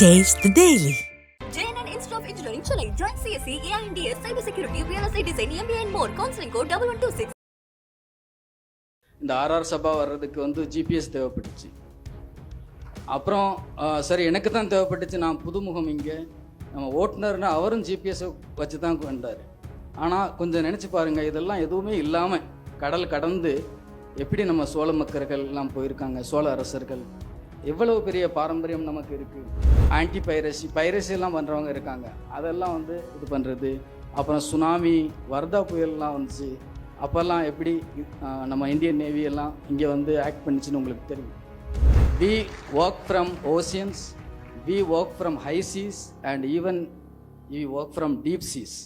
Taste the Daily. JNN Institute of Engineering, Chennai. Join CSE, AINDS, Cybersecurity, Real Estate Design, MBA and more. Counseling code 1126. இந்த RR சபா வர்றதுக்கு வந்து GPS தேவைப்பட்டுச்சு அப்புறம் சரி எனக்கு தான் தேவைப்பட்டுச்சு நான் புதுமுகம் இங்கே நம்ம ஓட்டுநர்னு அவரும் ஜிபிஎஸ் வச்சு தான் வந்தார் ஆனால் கொஞ்சம் நினச்சி பாருங்கள் இதெல்லாம் எதுவுமே இல்லாமல் கடல் கடந்து எப்படி நம்ம சோழ மக்கர்கள் எல்லாம் போயிருக்காங்க சோழ அரசர்கள் எவ்வளவு பெரிய பாரம்பரியம் நமக்கு இருக்குது ஆன்டி பைரசி பைரசிலாம் பண்ணுறவங்க இருக்காங்க. அதெல்லாம் வந்து இது பண்ணுறது அப்புறம் சுனாமி வர்தா புயல்லாம் வந்துச்சு. அப்போல்லாம் எப்படி நம்ம இந்தியன் நேவி எல்லாம் இங்கே வந்து ஆக்ட் பண்ணிச்சுன்னு உங்களுக்கு தெரியும். We work from oceans we work from high seas and even we work from deep seas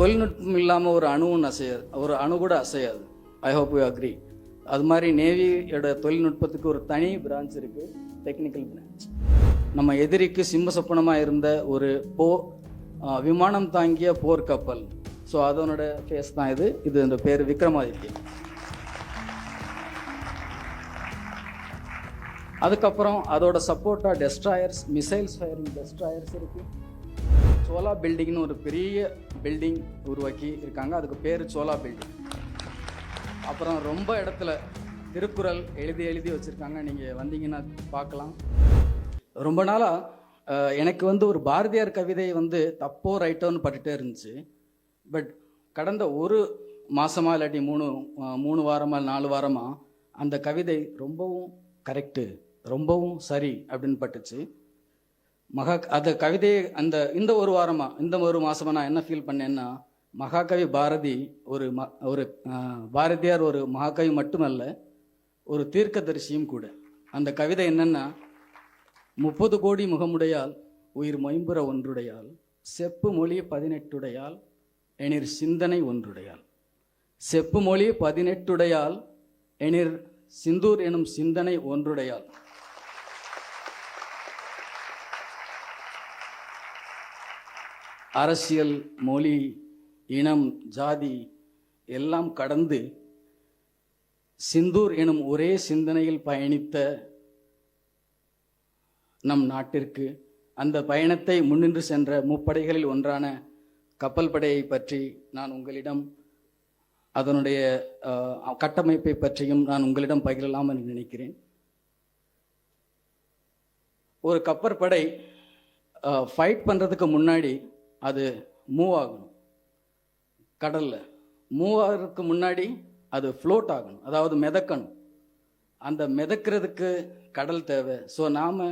தொழில்நுட்பம் இல்லாமல் ஒரு அணுவும் அசையாது ஒரு அணு கூட அசையாது. ஐ ஹோப் யூ அக்ரி அது மாதிரி நேவியோட தொழில்நுட்பத்துக்கு ஒரு தனி பிரான்ச் இருக்குது டெக்னிக்கல் பிரான்ச் நம்ம எதிரிக்கு சிம்ம சொப்பனமாக இருந்த ஒரு போ விமானம் தாங்கிய போர்க்கப்பல் ஸோ அதனோட ஃபேஸ் தான் இது. இது இந்த பேர் விக்ரமாதித்யன். அதுக்கப்புறம் அதோட சப்போர்ட்டாக டெஸ்ட்ராயர்ஸ் மிசைல்ஸ் ஃபயரிங் டெஸ்ட்ராயர்ஸ் இருக்குது சோலா பில்டிங்னு ஒரு பெரிய பில்டிங் உருவாக்கி இருக்காங்க. அதுக்கு பேர் சோலா பில்டிங். அப்புறம் ரொம்ப இடத்துல திருக்குறள் எழுதி எழுதி வச்சுருக்காங்க. நீங்கள் வந்தீங்கன்னா பார்க்கலாம். ரொம்ப நாளாக எனக்கு வந்து ஒரு பாரதியார் கவிதை வந்து தப்போ ரைட்டோன்னு பட்டுட்டே இருந்துச்சு. பட் கடந்த ஒரு மாதமாக இல்லாட்டி மூணு மூணு வாரமாக நாலு வாரமாக அந்த கவிதை ரொம்பவும் கரெக்டு ரொம்பவும் சரி அப்படின்னு பட்டுச்சு. மகா அந்த கவிதையை அந்த இந்த ஒரு வாரமாக இந்த ஒரு மாதமாக நான் என்ன ஃபீல் பண்ணேன்னா மகாகவி பாரதி ஒரு ம ஒரு பாரதியார் ஒரு மகாகவி மட்டுமல்ல ஒரு தீர்க்கதரிசியும் கூட. அந்த கவிதை என்னன்னா முப்பது கோடி முகமுடையால் உயிர் மொயம்புற ஒன்றுடையால் செப்பு மொழி பதினெட்டுடையால் எனிர் சிந்தனை ஒன்றுடையால். செப்பு மொழி பதினெட்டுடையால் எனிர் சிந்தூர் எனும் சிந்தனை ஒன்றுடையால். அரசியல் மொழி இனம் ஜாதி எல்லாம் கடந்து சிந்தூர் எனும் ஒரே சிந்தனையில் பயணித்த நம் நாட்டிற்கு அந்த பயணத்தை முன்னின்று சென்ற முப்படைகளில் ஒன்றான கப்பல் படையை பற்றி நான் உங்களிடம் அதனுடைய கட்டமைப்பை பற்றியும் நான் உங்களிடம் பகிரலாம் என்று நினைக்கிறேன். ஒரு கப்பற்படை ஃபைட் பண்ணுறதுக்கு முன்னாடி அது மூவ் ஆகணும். கடலில். மூவ் ஆகிறதுக்கு முன்னாடி அது ஃப்ளோட் ஆகணும். அதாவது மிதக்கணும். அந்த மிதக்கிறதுக்கு கடல் தேவை. ஸோ நாம்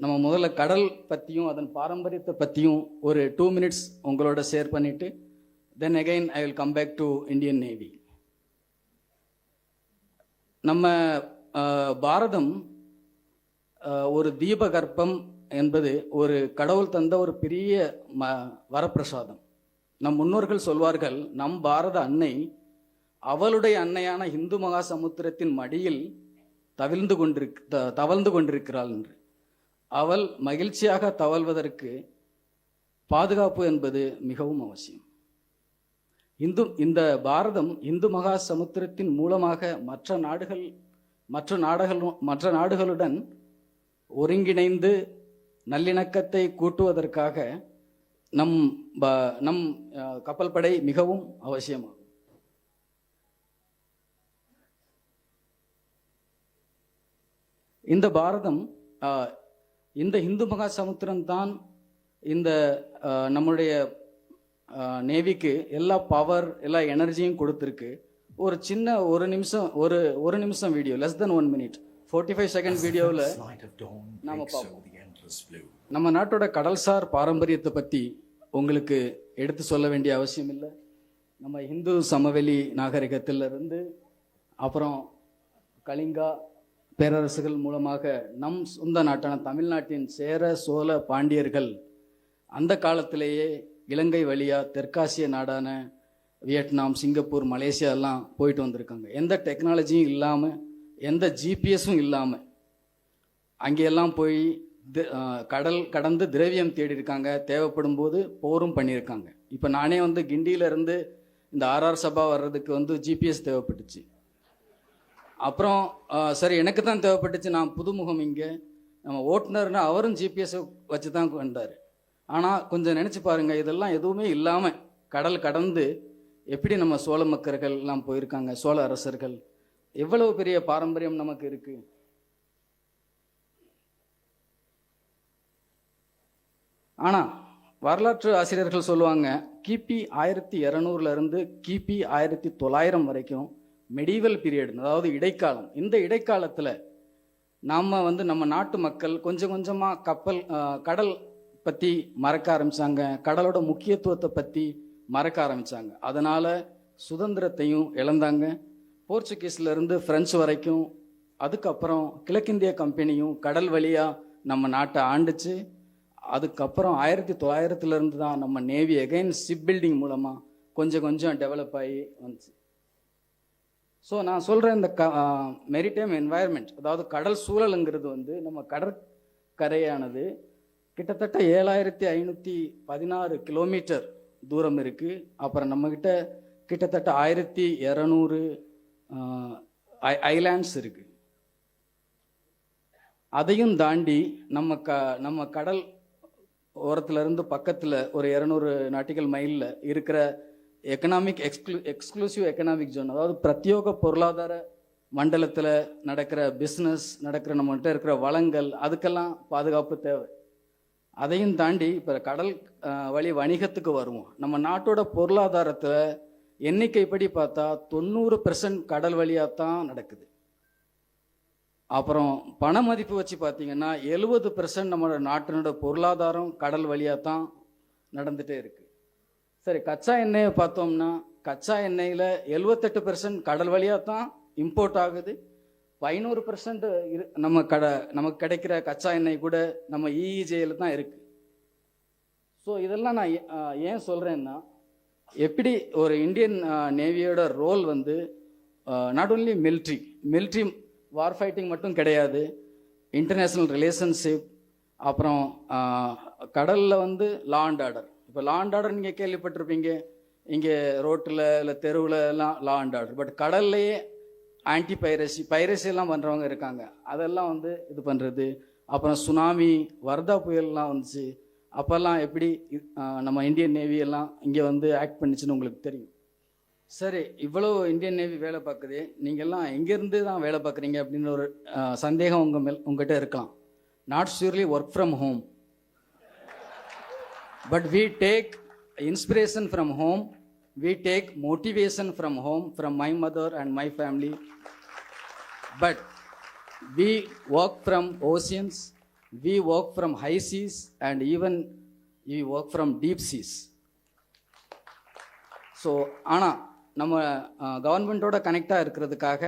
நம்ம முதல்ல கடல் பற்றியும் அதன் பாரம்பரியத்தை பற்றியும் ஒரு டூ மினிட்ஸ் உங்களோட ஷேர் பண்ணிவிட்டு then again I will come back to Indian navy நம்ம பாரதம் ஒரு தீபகற்பம் என்பது ஒரு கடவுள் தந்த ஒரு பெரிய ம வரப்பிரசாதம். நம் முன்னோர்கள் சொல்வார்கள் நம் பாரத அன்னை அவளுடைய அன்னையான இந்து மகா சமுத்திரத்தின் மடியில் தவிழ்ந்து கொண்டிருக் த- தவழ்ந்து கொண்டிருக்கிறாள் என்று. அவள் மகிழ்ச்சியாக தவழ்வதற்கு பாதுகாப்பு என்பது மிகவும் அவசியம். இந்து இந்த பாரதம் இந்து மகா சமுத்திரத்தின் மூலமாக மற்ற நாடுகள் மற்ற நாடுகள் மற்ற நாடுகளுடன் ஒருங்கிணைந்து நல்லிணக்கத்தை கூட்டுவதற்காக நம் ப- நம் கப்பல் படை மிகவும் அவசியமாகும். இந்த பாரதம் இந்த இந்து மகா சமுத்திரம் தான் இந்த நம்முடைய நேவிக்கு எல்லா பவர் எல்லா எனர்ஜியும் கொடுத்துருக்கு. ஒரு சின்ன ஒரு நிமிஷம் ஒரு ஒரு நிமிஷம் video less than one minute forty five second வீடியோவில் நாம பார்ப்போம். நம்ம நாட்டோட கடல்சார் பாரம்பரியத்தை பற்றி உங்களுக்கு எடுத்து சொல்ல வேண்டிய அவசியம் இல்லை. நம்ம இந்து சமவெளி நாகரிகத்திலிருந்து அப்புறம் கலிங்கா பேரரசுகள் மூலமாக நம் சொந்த நாட்டான தமிழ்நாட்டின் சேர சோழ பாண்டியர்கள் அந்த காலத்திலேயே இலங்கை வழியாக தெற்காசிய நாடான வியட்நாம் சிங்கப்பூர் மலேசியா எல்லாம் போயிட்டு வந்திருக்காங்க. எந்த டெக்னாலஜியும் இல்லாமல் எந்த ஜிபிஎஸும் இல்லாமல் அங்கெல்லாம் போய் தி- கடல் கடந்து திரவியம் தேடி இருக்காங்க தேவைப்படும் போது போரும் பண்ணியிருக்காங்க. இப்போ நானே வந்து கிண்டியில இருந்து இந்த ஆர்ஆர் சபா வர்றதுக்கு வந்து ஜிபிஎஸ் தேவைப்பட்டுச்சு. அப்புறம் சரி எனக்கு தான் தேவைப்பட்டுச்சு நான் புதுமுகம் இங்கே. நம்ம ஓட்டுநர்னு அவரும் ஜிபிஎஸ் வச்சு தான் வந்தார். ஆனால் கொஞ்சம் நினச்சி பாருங்கள் இதெல்லாம் எதுவுமே இல்லாமல் கடல் கடந்து எப்படி நம்ம சோழ மக்கர்கள் எல்லாம் போயிருக்காங்க சோழ அரசர்கள்? எவ்வளவு பெரிய பாரம்பரியம் நமக்கு இருக்கு? ஆனால் வரலாற்று ஆசிரியர்கள் சொல்லுவாங்க கிபி ஆயிரத்தி இரநூறுல இருந்து கிபி ஆயிரத்தி தொள்ளாயிரம் வரைக்கும் மெடிவல் பீரியட் அதாவது இடைக்காலம். இந்த இடைக்காலத்தில் நாம் வந்து நம்ம நாட்டு மக்கள் கொஞ்சம் கொஞ்சமாக கப்பல் கடல் பற்றி மறக்க ஆரம்பித்தாங்க கடலோட முக்கியத்துவத்தை பற்றி மறக்க ஆரம்பித்தாங்க அதனால் சுதந்திரத்தையும் இழந்தாங்க. போர்ச்சுகீஸ்லேருந்து ஃப்ரெஞ்சு வரைக்கும் அதுக்கப்புறம் கிழக்கிந்திய கம்பெனியும் கடல் வழியாக நம்ம நாட்டை ஆண்டுச்சு. அதுக்கப்புறம் ஆயிரத்தி தொள்ளாயிரத்துலேருந்து தான் நம்ம நேவி அகைன் ஷிப் பில்டிங் மூலமாக கொஞ்சம் கொஞ்சம் டெவலப் ஆகி வந்துச்சு. ஸோ நான் சொல்கிறேன் இந்த க மெரிடைம் என்வாயர்மெண்ட் அதாவது கடல் சூழலுங்கிறது வந்து நம்ம கடற்கரையானது கிட்டத்தட்ட ஏழாயிரத்தி ஐநூற்றி பதினாறு கிலோமீட்டர் தூரம் இருக்குது அப்புறம் நம்மக்கிட்ட கிட்டத்தட்ட ஆயிரத்தி இரநூறு ஐலாண்ட்ஸ் இருக்குது அதையும் தாண்டி நம்ம க நம்ம கடல் ஓரத்துலேருந்து பக்கத்தில் ஒரு இரநூறு நாட்டிக்கல் மைலில் இருக்கிற economic exclu exclusive economic zone அதாவது பிரத்யோக பொருளாதார மண்டலத்தில் நடக்கிற பிஸ்னஸ் நடக்கிற நம்மகிட்ட இருக்கிற வளங்கள் அதுக்கெல்லாம் பாதுகாப்பு தேவை. அதையும் தாண்டி இப்போ கடல் வழி வணிகத்துக்கு வருவோம். நம்ம நாட்டோட பொருளாதாரத்தில் எண்ணிக்கைப்படி பார்த்தா தொண்ணூறு பெர்சன்ட் கடல் வழியாக தான் நடக்குது. அப்புறம் பண மதிப்பு வச்சு பார்த்தீங்கன்னா எழுபது பெர்சன்ட் நம்மளோட நாட்டினோட பொருளாதாரம் கடல் வழியாக தான் நடந்துகிட்டே இருக்குது சரி கச்சா எண்ணெயை பார்த்தோம்னா கச்சா எண்ணெயில் எழுபத்தெட்டு பெர்சன்ட் கடல் வழியாக தான் இம்போர்ட் ஆகுது ஐநூறு பெர்சன்ட் நம்ம கட நமக்கு கிடைக்கிற கச்சா எண்ணெய் கூட நம்ம இஇஜேயில் தான் இருக்குது ஸோ இதெல்லாம் நான் ஏன் சொல்கிறேன்னா எப்படி ஒரு இந்தியன் நேவியோட ரோல் வந்து not only military military war fighting மட்டும் கிடையாது இன்டர்நேஷ்னல் ரிலேஷன்ஷிப் அப்புறம் கடலில் வந்து லா அண்ட் ஆர்டர் இப்போ லா அண்ட் ஆர்டர் நீங்கள் கேள்விப்பட்டிருப்பீங்க. இங்கே ரோட்டில் இல்லை தெருவில் எல்லாம் லா அண்ட் ஆர்டர் பட் கடல்லையே ஆன்டி பைரசி பைரசி எல்லாம் பண்ணுறவங்க இருக்காங்க. அதெல்லாம் வந்து இது பண்ணுறது அப்புறம் சுனாமி வர்தா புயல்லாம் வந்துச்சு. அப்போல்லாம் எப்படி நம்ம இந்தியன் நேவி எல்லாம் இங்கே வந்து ஆக்ட் பண்ணுச்சுன்னு உங்களுக்கு தெரியும். சரி இவ்வளோ இந்தியன் நேவி வேலை பார்க்குது. நீங்கள்லாம் எங்கேருந்து தான் வேலை பார்க்குறீங்க? அப்படின்னு ஒரு சந்தேகம் உங்கள் மேல் உங்கள்கிட்ட இருக்கலாம். Not surely work from home but we take inspiration from home we take motivation from home from my mother and my family but we work from oceans we work from high seas and even we work from deep seas so ஆனால் நம்ம கவர்மெண்ட்டோட கனெக்டாக இருக்கிறதுக்காக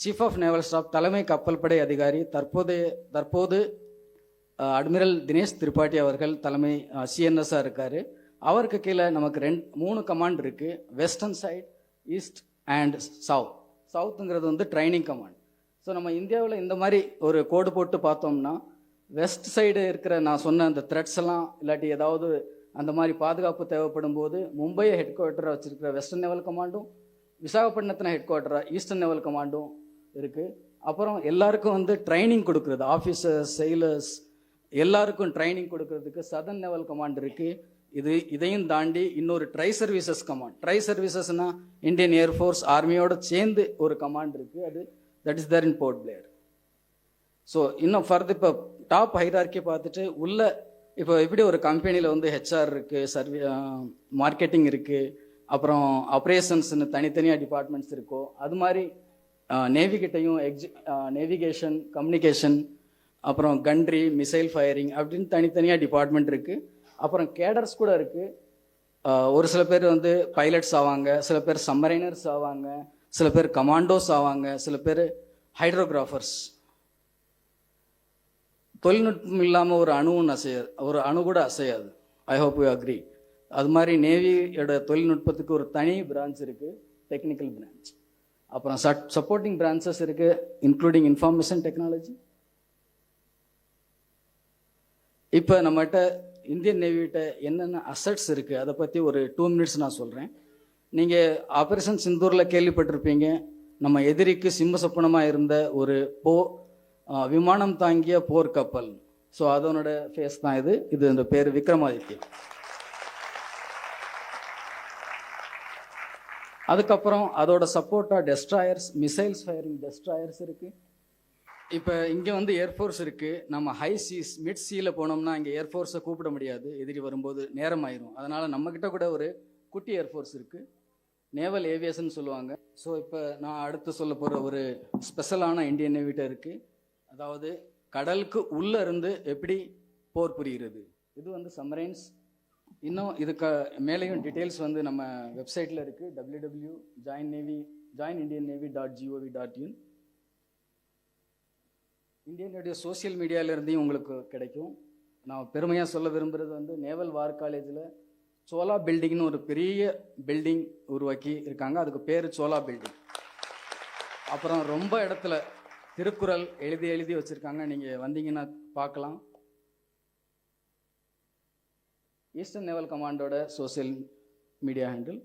chief of naval staff தலைமை கப்பல் படை அதிகாரி தற்போதைய தற்போது அட்மிரல் தினேஷ் திரிபாட்டி அவர்கள் தலைமை சிஎன்எஸ்ஸாக இருக்கார். அவருக்கு கீழே நமக்கு ரெண்டு மூணு கமாண்ட் இருக்குது western side east and south சவுத்துங்கிறது வந்து ட்ரைனிங் கமாண்ட் ஸோ நம்ம இந்தியாவில் இந்த மாதிரி ஒரு கோடு போட்டு பார்த்தோம்னா வெஸ்ட் சைடு இருக்கிற நான் சொன்ன அந்த த்ரெட்ஸ் எல்லாம் இல்லாட்டி ஏதாவது அந்த மாதிரி பாதுகாப்பு தேவைப்படும் போது மும்பையை ஹெட் குவார்ட்டராக வச்சுருக்கிற வெஸ்டர்ன் லெவல் கமாண்டும் விசாகப்பட்டினத்தின ஹெட் குவார்ட்டராக ஈஸ்டர்ன் லெவல் கமாண்டும் இருக்குது அப்புறம் எல்லாருக்கும் வந்து ட்ரைனிங் கொடுக்குறது. ஆஃபீஸர்ஸ் செயலர்ஸ் எல்லாருக்கும் ட்ரைனிங் கொடுக்கறதுக்கு சதன் லெவல் கமாண்ட் இருக்குது இது இதையும் தாண்டி இன்னொரு ட்ரை சர்வீசஸ் கமாண்ட் ட்ரை சர்வீசஸ்னால் இந்தியன் ஏர்ஃபோர்ஸ் ஆர்மியோட சேர்ந்து ஒரு கமாண்ட் இருக்குது அது that is there in Port Blair so இன்னும் ஃபர்தர் இப்போ டாப் ஹைரார்க்கி பார்த்துட்டு உள்ள இப்போ எப்படி ஒரு கம்பெனியில் வந்து ஹெச்ஆர் இருக்குது சர்வீ மார்க்கெட்டிங் இருக்குது அப்புறம் ஆப்ரேஷன்ஸ்னு தனித்தனியாக டிபார்ட்மெண்ட்ஸ் இருக்கோ அது மாதிரி நேவிகிட்டையும் எக்ஸி நேவிகேஷன் கம்யூனிகேஷன் அப்புறம் கண்ட்ரி மிசைல் ஃபயரிங் அப்படின்னு தனித்தனியாக டிபார்ட்மெண்ட் இருக்குது அப்புறம் கேடர்ஸ் கூட இருக்குது ஒரு சில பேர் வந்து பைலட்ஸ் ஆவாங்க சில பேர் சம்மரைனர்ஸ் ஆவாங்க சில பேர் கமாண்டோஸ் ஆவாங்க சில பேர் ஹைட்ரோகிராஃபர்ஸ் தொழில்நுட்பம் இல்லாமல் ஒரு அணுவும் அசையாது ஒரு அணு கூட அசையாது. ஐ ஹோப் யூ அக்ரி அது மாதிரி நேவியோட தொழில்நுட்பத்துக்கு ஒரு தனி பிரான்ச் இருக்குது டெக்னிக்கல் பிரான்ச் அப்புறம் சட் சப்போர்ட்டிங் பிரான்ச்சஸ் இருக்குது இன்க்ளூடிங் இன்ஃபார்மேஷன் டெக்னாலஜி இப்போ நம்மகிட்ட இந்தியன் நேவிகிட்ட என்னென்ன அசட்ஸ் இருக்குது அதை பற்றி ஒரு டூ மினிட்ஸ் நான் சொல்கிறேன் நீங்கள் ஆப்ரேஷன் சிந்தூரில் கேள்விப்பட்டிருப்பீங்க. நம்ம எதிரிக்கு சிம்ம சொப்பனமாக இருந்த ஒரு போ விமானம் தாங்கிய போர்க்கப்பல் ஸோ அதனோட ஃபேஸ் தான் இது. இது இந்த பேர் விக்ரமாதித்யா. அதுக்கப்புறம் அதோட சப்போர்ட்டாக டெஸ்ட்ராயர்ஸ் மிசைல்ஸ் ஃபயரிங் டெஸ்ட்ராயர்ஸ் இருக்குது இப்போ இங்கே வந்து ஏர்ஃபோர்ஸ் இருக்குது நம்ம ஹை சீஸ் மிட் சீல போனோம்னா இங்கே ஏர்ஃபோர்ஸை கூப்பிட முடியாது. எதிரி வரும்போது நேரம் ஆயிரும் அதனால் நம்மக்கிட்ட கூட ஒரு குட்டி ஏர்ஃபோர்ஸ் இருக்குது நேவல் ஏவியேஷன் சொல்லுவாங்க. ஸோ இப்போ நான் அடுத்து சொல்ல போகிற ஒரு ஸ்பெஷலான இந்தியன் நேவிட்ட இருக்குது அதாவது கடலுக்கு உள்ளே இருந்து எப்படி போர் புரிகிறது? இது வந்து சம்ரைன்ஸ் இன்னும் இதுக்கு மேலேயும் டீட்டெயில்ஸ் வந்து நம்ம வெப்சைட்டில் இருக்குது W W join navy join Indian navy dot G O V dot in இந்தியனுடைய social மீடியாவிலேருந்தையும் உங்களுக்கு கிடைக்கும். நான் பெருமையாக சொல்ல விரும்புகிறது வந்து நேவல் வார் காலேஜில் சோலா பில்டிங்னு ஒரு பெரிய பில்டிங் உருவாக்கி இருக்காங்க. அதுக்கு பேர் சோலா பில்டிங் அப்புறம் ரொம்ப இடத்துல திருக்குறள் எழுதி எழுதி வச்சுருக்காங்க. நீங்கள் வந்தீங்கன்னா பார்க்கலாம். Eastern naval கமாண்டோட social media handle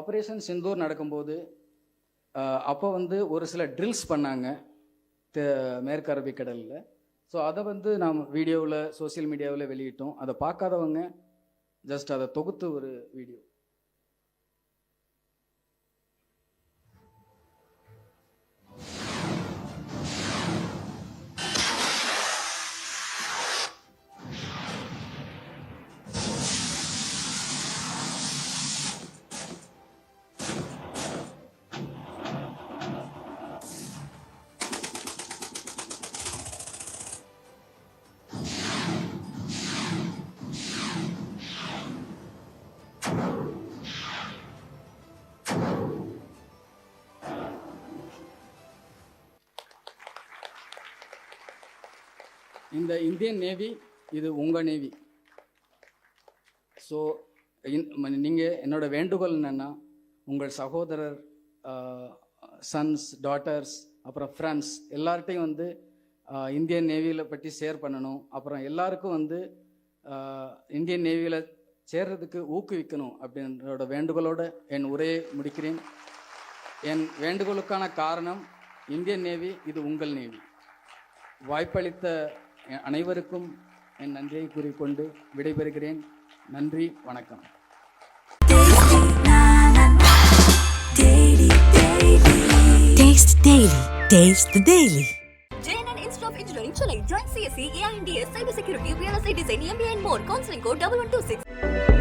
operation Sindoor நடக்கும்போது அப்போ வந்து ஒரு சில ட்ரில்ஸ் பண்ணாங்க. மேற்கு அரபிக்கடலில் ஸோ அதை வந்து நாம் வீடியோவில் சோஷியல் மீடியாவில் வெளியிட்டோம். அதை பார்க்காதவங்க ஜஸ்ட் அதை தொகுத்து ஒரு வீடியோ இந்த இந்தியன் நேவி இது உங்கள் நேவி. ஸோ நீங்கள் என்னோடய வேண்டுகோள் என்னென்னா உங்கள் சகோதரர் சன்ஸ் டாட்டர்ஸ் அப்புறம் ஃப்ரெண்ட்ஸ் எல்லார்ட்டையும் வந்து இந்தியன் நேவியில் பற்றி ஷேர் பண்ணணும். அப்புறம் எல்லாருக்கும் வந்து இந்தியன் நேவியில் சேர்றதுக்கு ஊக்குவிக்கணும் அப்படின்றோட வேண்டுகோளோட என் உரையை முடிக்கிறேன். என் வேண்டுகோளுக்கான காரணம் இந்தியன் நேவி இது உங்கள் நேவி. வாய்ப்பளித்த அனைவருக்கும் என் நன்றியை கூறிக்கொண்டு விடைபெறுகிறேன் நன்றி வணக்கம் Taste Daily. Taste the Daily. JNN Institute of Engineering, Chennai. Join CSE, AINDS, Cybersecurity, Real Estate Design, MBA and more. Counseling code 1126.